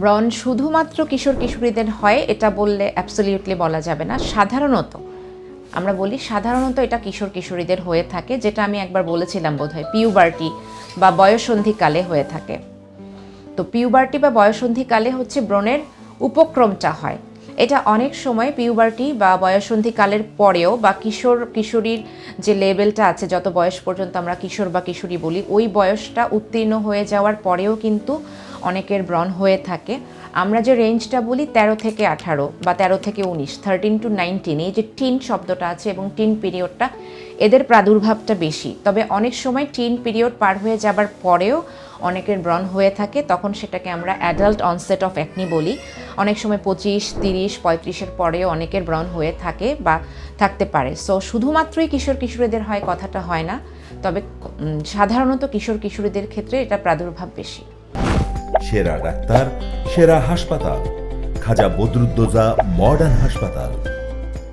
ব্রণ শুধুমাত্র কিশোর কিশোরীদের হয়, এটা বললে অ্যাবসলিউটলি বলা যাবে না। সাধারণত, আমরা বলি সাধারণত এটা কিশোর কিশোরীদের হয়ে থাকে, যেটা আমি একবার বলেছিলাম বোধহয় পিউবার্টি বা বয়সন্ধিকালে হয়ে থাকে। তো পিউবার্টি বা বয়সন্ধিকালে হচ্ছে ব্রণের উপক্রমটা হয়। এটা অনেক সময় পিউবার্টি বা বয়সন্ধিকালের পরেও বা কিশোর, কিশোরীর যে লেভেলটা আছে, যত বয়স পর্যন্ত আমরা কিশোর বা কিশোরী বলি, ওই বয়সটা উত্তীর্ণ হয়ে যাওয়ার পরেও কিন্তু অনেকের ব্রণ হয়ে থাকে। আমরা যে রেঞ্জটা বলি তেরো থেকে আঠারো বা তেরো থেকে উনিশ থার্টিন টু নাইনটিন এই যে টিন শব্দটা আছে এবং টিন পিরিয়ডটা এদের প্রাদুর্ভাবটা বেশি। তবে অনেক সময় টিন পিরিয়ড পার হয়ে যাবার পরেও অনেকের ব্রণ হয়ে থাকে, তখন সেটাকে আমরা অ্যাডাল্ট অনসেট অফ অ্যাকনি বলি। অনেক সময় পঁচিশ, তিরিশ, পঁয়ত্রিশের পরেও অনেকের ব্রণ হয়ে থাকে বা থাকতে পারে। সো শুধুমাত্রই কিশোর কিশোরীদের হয়, কথাটা হয় না। তবে সাধারণত কিশোর কিশোরীদের ক্ষেত্রে এটা প্রাদুর্ভাব বেশি। সেরা ডাক্তার, সেরা হাসপাতাল। খাজা বদরুদ্দোজা মডার্ন হাসপাতাল।